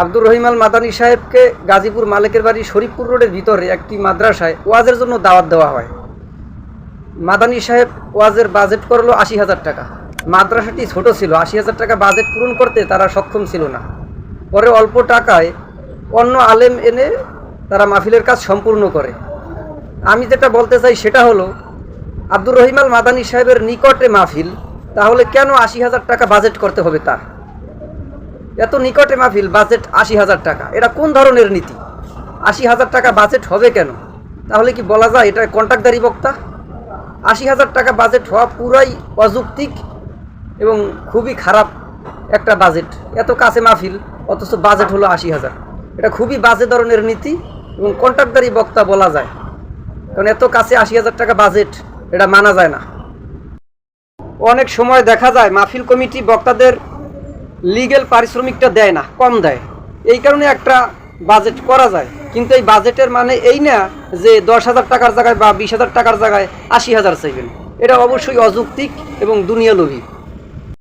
আব্দুর রহিম আল মাদানী সাহেবকে গাজীপুর মালিকের বাড়ি শরীফপুর রোডের ভিতরে একটি মাদ্রাসায় ওয়াজের জন্য দাওয়াত দেওয়া হয়। মাদানী সাহেব ওয়াজের বাজেট করল আশি হাজার টাকা। মাদ্রাসাটি ছোট ছিল, আশি হাজার টাকা বাজেট পূরণ করতে তারা সক্ষম ছিল না। পরে অল্প টাকায় অন্য আলেম এনে তারা মাহফিলের কাজ সম্পূর্ণ করে। আমি যেটা বলতে চাই সেটা হলো, আব্দুর রহিম আল মাদানী সাহেবের নিকটে মাহফিল, তাহলে কেন আশি হাজার টাকা বাজেট করতে হবে তার? এত নিকটে মাহফিল বাজেট আশি হাজার টাকা। এটা কোন ধরনের নীতি? আশি হাজার টাকা বাজেট হবে কেন? তাহলে কি বলা যায় এটা কন্ট্রাক্টদারি বক্তা? আশি হাজার টাকা বাজেট হওয়া পুরাই অযৌক্তিক এবং খুবই খারাপ একটা বাজেট এত কাছে মাহফিল, অথচ বাজেট হলো আশি হাজার। এটা খুবই বাজে ধরনের নীতি এবং কন্ট্রাক্টদারি বক্তা বলা যায়। কারণ এত কাছে আশি হাজার টাকা বাজেট এটা মানা যায় না। অনেক সময় দেখা যায় মাহফিল কমিটি বক্তাদের লিগেল পারিশ্রমিকটা দেয় না, কম দেয়। এই কারণে একটা বাজেট করা যায়। কিন্তু এই বাজেটের মানে এই না যে দশ হাজার টাকার জায়গায় বা বিশ হাজার টাকার জায়গায় আশি হাজার চাইবেন এটা অবশ্যই অযৌক্তিক এবং দুনিয়ালোভী।